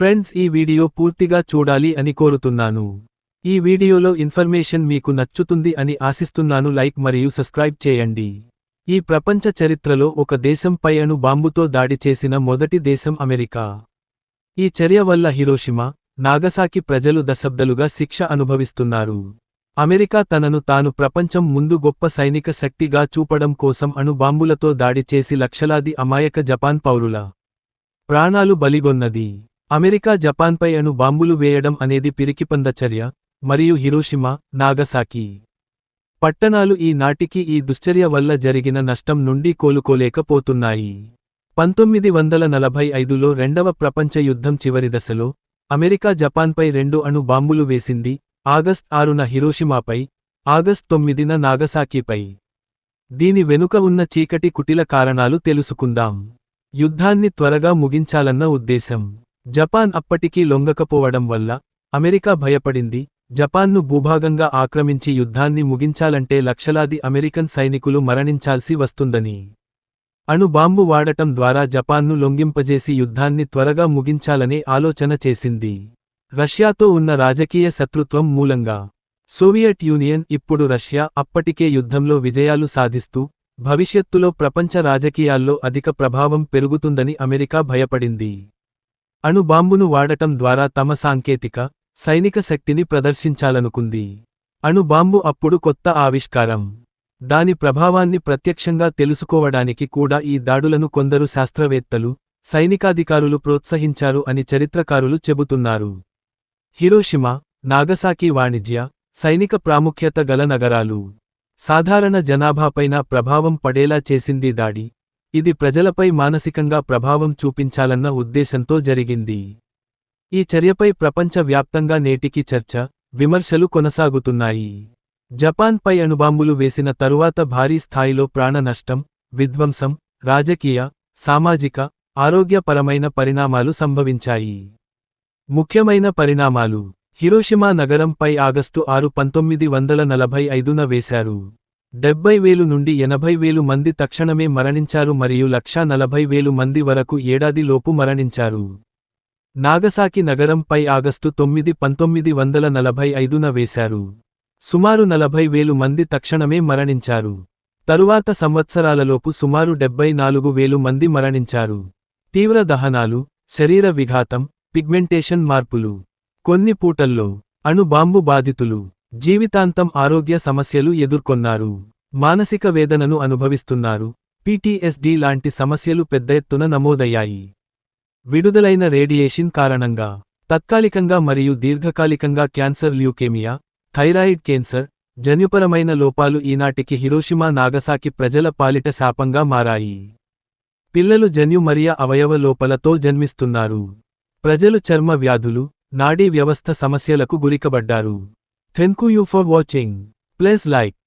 Friends ఈ video పూర్తిగా చూడాలి అని కోరుతున్నాను. ఈ వీడియోలో ఇన్ఫర్మేషన్ మీకు నచ్చుతుంది అని ఆశిస్తున్నాను. లైక్ మరియు సబ్స్క్రైబ్ చేయండి. ఈ ప్రపంచ చరిత్రలో ఒక దేశంపై అణు బాంబుతో దాడి చేసిన మొదటి దేశం అమెరికా. ఈ చర్య వల్ల హిరోషిమా నాగసాకి ప్రజలు దశాబ్దాలుగా శిక్ష అనుభవిస్తున్నారు. అమెరికా తనను తాను ప్రపంచం ముందు గొప్ప సైనిక శక్తిగా చూపడం కోసం అణు బాంబులతో దాడి చేసి లక్షలాది అమాయక జపాన్ పౌరుల ప్రాణాలు బలిగొన్నది. అమెరికా జపాన్పై అణు బాంబులు వేయడం అనేది పిరికిపంద చర్య మరియు హిరోషిమా నాగసాకి. పట్టణాలు ఈ నాటికి ఈ దుశ్చర్య వల్ల జరిగిన నష్టం నుండి కోలుకోలేకపోతున్నాయి. పంతొమ్మిది వందల నలభై ఐదులో రెండవ ప్రపంచ యుద్ధం చివరి దశలో అమెరికా జపాన్పై రెండు అణు బాంబులు వేసింది ఆగస్ట్ ఆరున హిరోషిమాపై ఆగస్ట్ తొమ్మిదిన నాగసాకిపై. దీని వెనుక ఉన్న చీకటి కుటిల కారణాలు తెలుసుకుందాం. యుద్ధాన్ని త్వరగా ముగించాలన్న ఉద్దేశం. జపాన్ అప్పటికీ లొంగకపోవడం వల్ల అమెరికా భయపడింది. జపాన్ను భూభాగంగా ఆక్రమించి యుద్ధాన్ని ముగించాలంటే లక్షలాది అమెరికన్ సైనికులు మరణించాల్సి వస్తుందని అణు బాంబు వాడటం ద్వారా జపాన్ను లొంగింపజేసి యుద్ధాన్ని త్వరగా ముగించాలనే ఆలోచన చేసింది. రష్యాతో ఉన్న రాజకీయ శత్రుత్వం మూలంగా సోవియట్ యూనియన్ ఇప్పుడు రష్యా అప్పటికే యుద్ధంలో విజయాలు సాధిస్తూ భవిష్యత్తులో ప్రపంచ రాజకీయాల్లో అధిక ప్రభావం పెరుగుతుందని అమెరికా భయపడింది. అణుబాంబును వాడటం ద్వారా తమ సాంకేతిక సైనిక శక్తిని ప్రదర్శించాలనుకుంది. అణుబాంబు అప్పుడు కొత్త ఆవిష్కారం. దాని ప్రభావాన్ని ప్రత్యక్షంగా తెలుసుకోవడానికి కూడా ఈ దాడులను కొందరు శాస్త్రవేత్తలు సైనికాధికారులు ప్రోత్సహించారు అని చరిత్రకారులు చెబుతున్నారు. హిరోషిమా నాగసాకి వాణిజ్య సైనిక ప్రాముఖ్యత గల నగరాలు. సాధారణ జనాభాపైన ప్రభావం పడేలా చేసింది దాడి. ఇది ప్రజలపై మానసికంగా ప్రభావం చూపించాలన్న ఉద్దేశంతో జరిగింది. ఈ చర్యపై ప్రపంచ వ్యాప్తంగా నేటికి చర్చ విమర్శలు కొనసాగుతున్నాయి. జపాన్పై అణుబాంబులు వేసిన తరువాత భారీ స్థాయిలో ప్రాణ నష్టం విధ్వంసం రాజకీయ సామాజిక ఆరోగ్యపరమైన పరిణామాలు సంభవించాయి. ముఖ్యమైన పరిణామాలు హిరోషిమా నగరంపై ఆగస్టు ఆరు పంతొమ్మిది వందల నలభై ఐదున వేశారు. డెబ్బై వేలు నుండి ఎనభై వేలు మంది తక్షణమే మరణించారు మరియు లక్షా నలభై వేలు మంది వరకు ఏడాదిలోపు మరణించారు. నాగసాకి నగరంపై ఆగస్టు తొమ్మిది పంతొమ్మిది వందల నలభై ఐదున వేశారు. సుమారు నలభై వేలు మంది తక్షణమే మరణించారు. తరువాత సంవత్సరాలలోపు సుమారు డెబ్బై నాలుగు వేలు మంది మరణించారు. తీవ్ర దహనాలు శరీర విఘాతం పిగ్మెంటేషన్ మార్పులు కొన్ని పూటల్లో అణు బాంబు బాధితులు జీవితాంతం ఆరోగ్య సమస్యలు ఎదుర్కొన్నారు. మానసిక వేదనను అనుభవిస్తున్నారు. పీటీఎస్డీ లాంటి సమస్యలు పెద్ద ఎత్తున నమోదయ్యాయి. విడుదలైన రేడియేషన్ కారణంగా తాత్కాలికంగా మరియు దీర్ఘకాలికంగా క్యాన్సర్ ల్యూకేమియా థైరాయిడ్ కేన్సర్ జన్యుపరమైన లోపాలు ఈనాటికి హిరోషిమా నాగసాకి ప్రజల పాలిట శాపంగా మారాయి. పిల్లలు జన్యు మరియ అవయవ లోపలతో జన్మిస్తున్నారు. ప్రజలు చర్మ వ్యాధులు నాడీ వ్యవస్థ సమస్యలకు గురికబడ్డారు. Thank you for watching. Please like.